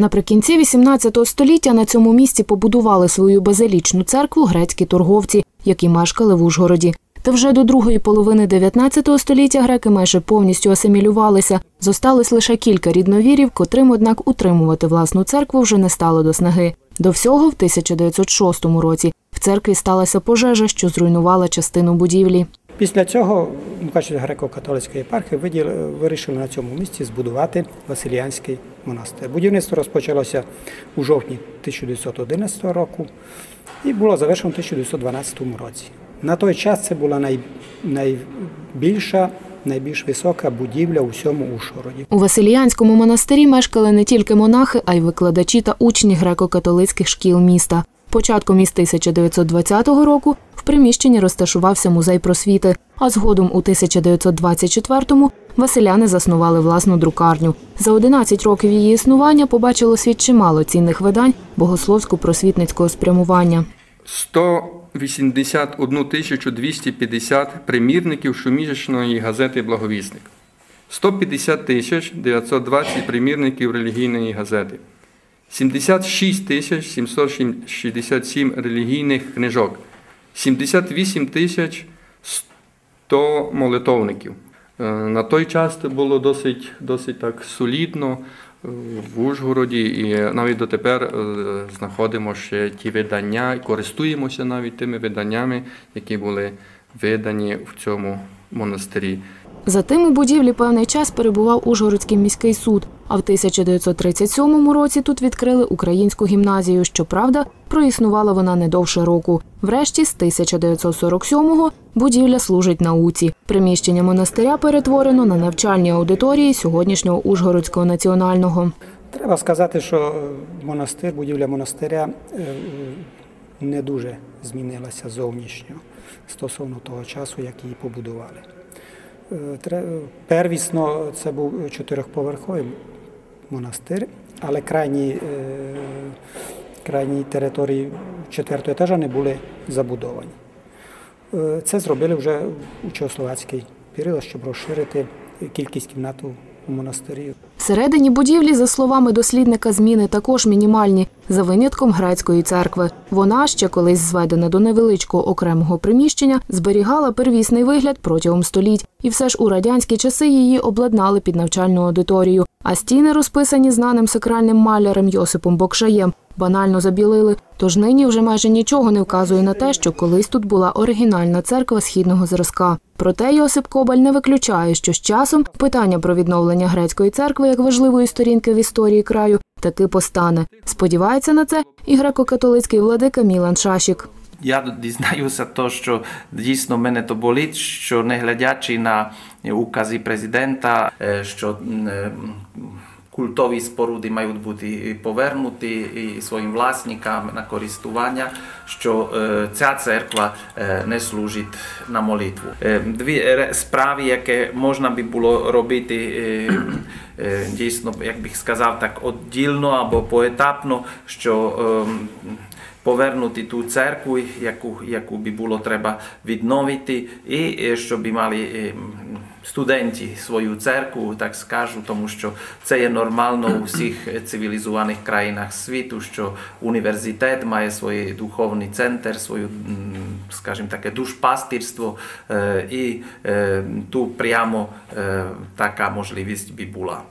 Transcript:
Наприкінці 18 століття на цьому місці побудували свою базилічну церкву грецькі торговці, які мешкали в Ужгороді. Та вже до другої половини 19 століття греки майже повністю асимілювалися. Зосталось лише кілька рідновірів, котрим, однак, утримувати власну церкву вже не стало до снаги. До всього, в 1906 році в церкві сталася пожежа, що зруйнувала частину будівлі. Після цього Мукачевської греко-католицької єпархії виділ- вирішили на цьому місці збудувати Василіанський монастир. Будівництво розпочалося у жовтні 1911 року і було завершено у 1912 році. На той час це була най, найбільша, найбільш висока будівля у всьому Ужгороді. У Василіянському монастирі мешкали не тільки монахи, а й викладачі та учні греко-католицьких шкіл міста. Початком із 1920 року в приміщенні розташувався музей просвіти, а згодом у 1924-му василяни заснували власну друкарню. За 11 років її існування побачило світ чимало цінних видань богословсько-просвітницького спрямування. 181 тисячу 250 примірників щомісячної газети Благовісник, 150 тисяч 920 примірників релігійної газети, 76 тисяч 767 релігійних книжок, 78 тисяч 100 молитовників. Е, На той час це було досить, досить так солідно е, в Ужгороді, і навіть дотепер е, знаходимо ще ті видання, і користуємося навіть тими виданнями, які були видані в цьому монастирі. Затим у будівлі певний час перебував Ужгородський міський суд, а в 1937 році тут відкрили українську гімназію. Щоправда, проіснувала вона не довше року. Врешті, з 1947-го будівля служить науці. Приміщення монастиря перетворено на навчальні аудиторії сьогоднішнього Ужгородського національного. Треба сказати, що монастир, будівля монастиря е, не дуже змінилася зовнішньо стосовно того часу, як її побудували. Первісно це був чотирьохповерховий монастир, але крайні, е, крайні території четвертого етажа не були забудовані. Е, Це зробили вже у чехословацький період, щоб розширити кількість кімнат монастирі. Всередині будівлі, за словами дослідника, зміни також мінімальні, за винятком грецької церкви. Вона, ще колись зведена до невеличкого окремого приміщення, зберігала первісний вигляд протягом століть. І все ж у радянські часи її обладнали під навчальну аудиторію. А стіни, розписані знаним сакральним малярем Йосипом Бокшаєм, банально забілили. Тож нині вже майже нічого не вказує на те, що колись тут була оригінальна церква східного зразка. Проте Йосип Кобаль не виключає, що з часом питання про відновлення грецької церкви як важливої сторінки в історії краю таки постане. Сподівається на це і греко-католицький владика Мілан Шашік. Я дізнаюся то, що дійсно мене то болить, що не глядячи на укази президента, е, що культові споруди мають бути повернуті і своїм власникам на користування, що ця церква не служить на молитву. Дві справи, які можна би було робити дійсно, як би сказав, так віддільно або поетапно, що ем, повернути ту церкву, яку, яку би було треба відновити, і е, щоб мали е, студенти свою церкву, так скажу, тому що це є нормально у всіх цивілізованих країнах світу, що університет має свій духовний центр, свою, скажімо таке, душпастирство, е, і е, тут прямо е, така можливість би була.